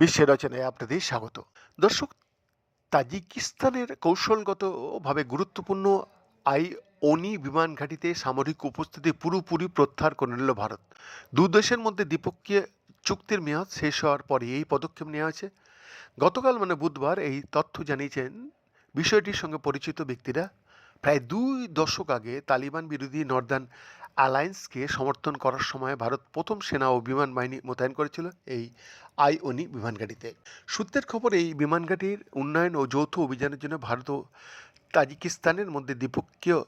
বিশ্বের রচনায় আপনাদের স্বাগত। দর্শক, তাজিকিস্তানের কৌশলগতভাবে গুরুত্বপূর্ণ আই ওনি বিমান ঘাঁটিতে সামরিক উপস্থিতি পুরোপুরি প্রত্যাহার করে নিল ভারত। দু দেশের মধ্যে দ্বিপক্ষীয় চুক্তির মেয়াদ শেষ হওয়ার পরে এই পদক্ষেপ নেওয়া হয়েছে। গতকাল মানে বুধবার, এই তথ্য জানিয়েছেন বিষয়টির সঙ্গে পরিচিত ব্যক্তিরা। প্রায় দুই দশক আগে তালিবান বিরোধী নর্দার্ন অ্যালায়েন্সকে সমর্থন করার সময় ভারত প্রথম সেনা ও বিমান বাহিনী মোতায়েন করেছিল এই আইওনি বিমানঘাটিতে সূত্রের খবর, এই বিমানঘাটির উন্নয়ন ও যৌথ অভিযানের জন্য ভারত ও তাজিকিস্তানের মধ্যে দ্বিপক্ষীয়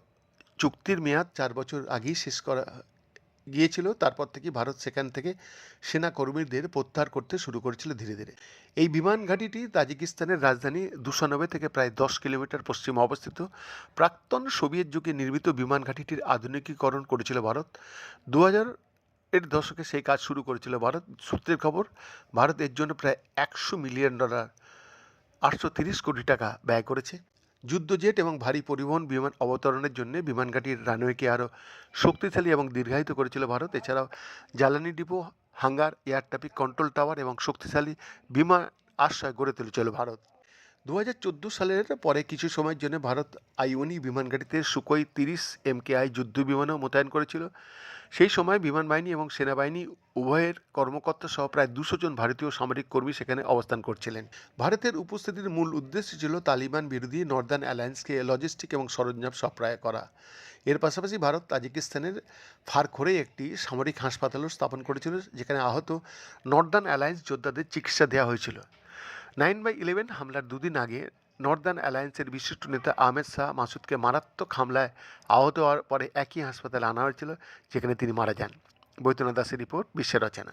চুক্তির মেয়াদ চার বছর আগেই শেষ করা গিয়েছিল, তারপর থেকে ভারত সেখান থেকে সেনা কর্মীদের প্রত্যাহার করতে শুরু করেছিল ধীরে ধীরে। এই বিমান ঘাঁটিটি তাজিকিস্তানের রাজধানী দুশানবে থেকে প্রায় দশ কিলোমিটার পশ্চিমে অবস্থিত। প্রাক্তন সোভিয়েত যুগে নির্মিত বিমান ঘাঁটিটির আধুনিকীকরণ করেছিল ভারত। দু হাজার এর দশকে সেই কাজ শুরু করেছিল ভারত। সূত্রের খবর, ভারত এর জন্য প্রায় একশো মিলিয়ন ডলার আটশো তিরিশ কোটি টাকা ব্যয় করেছে। যুদ্ধজেট এবং ভারী পরিবহন বিমান অবতরণের জন্য বিমানঘাটির রানওয়েকে আরও শক্তিশালী এবং দীর্ঘায়িত করেছিল ভারত। এছাড়াও জ্বালানি depot, hangar, air traffic control tower এবং শক্তিশালী বিমান আশ্রয় গড়ে তুলেছিল ভারত। দু হাজার চোদ্দ সালের পরে কিছু সময়ের জন্য ভারত আইওনি বিমানঘাটিতে সুকোই তিরিশ এমকেআই যুদ্ধ বিমানও মোতায়েন করেছিল। সেই সময় বিমান বাহিনী এবং সেনাবাহিনী উভয়ের কর্মকর্তা সহ প্রায় দুশো জন ভারতীয় সামরিক কর্মী সেখানে অবস্থান করছিলেন। ভারতের উপস্থিতির মূল উদ্দেশ্য ছিল তালিবান বিরোধী নর্দার্ন অ্যালায়েন্সকে লজিস্টিক এবং সরঞ্জাম সরবরাহ করা। এর পাশাপাশি ভারত তাজিকিস্তানের ফারখোরে একটি সামরিক হাসপাতালও স্থাপন করেছিল, যেখানে আহত নর্দার্ন অ্যালায়েন্স যোদ্ধাদের চিকিৎসা দেওয়া হয়েছিল। নাইন বাই ইলেভেন হামলার দুদিন আগে নর্দার্ন অ্যালায়েন্সের বিশিষ্ট নেতা আহমেদ শাহ মাসুদকে মারাত্মক হামলায় আহত হওয়ার পরে একই হাসপাতালে আনা হয়েছিল, যেখানে তিনি মারা যান। বৈদ্যনাথ দাসের রিপোর্ট, বিশ্বের রচনা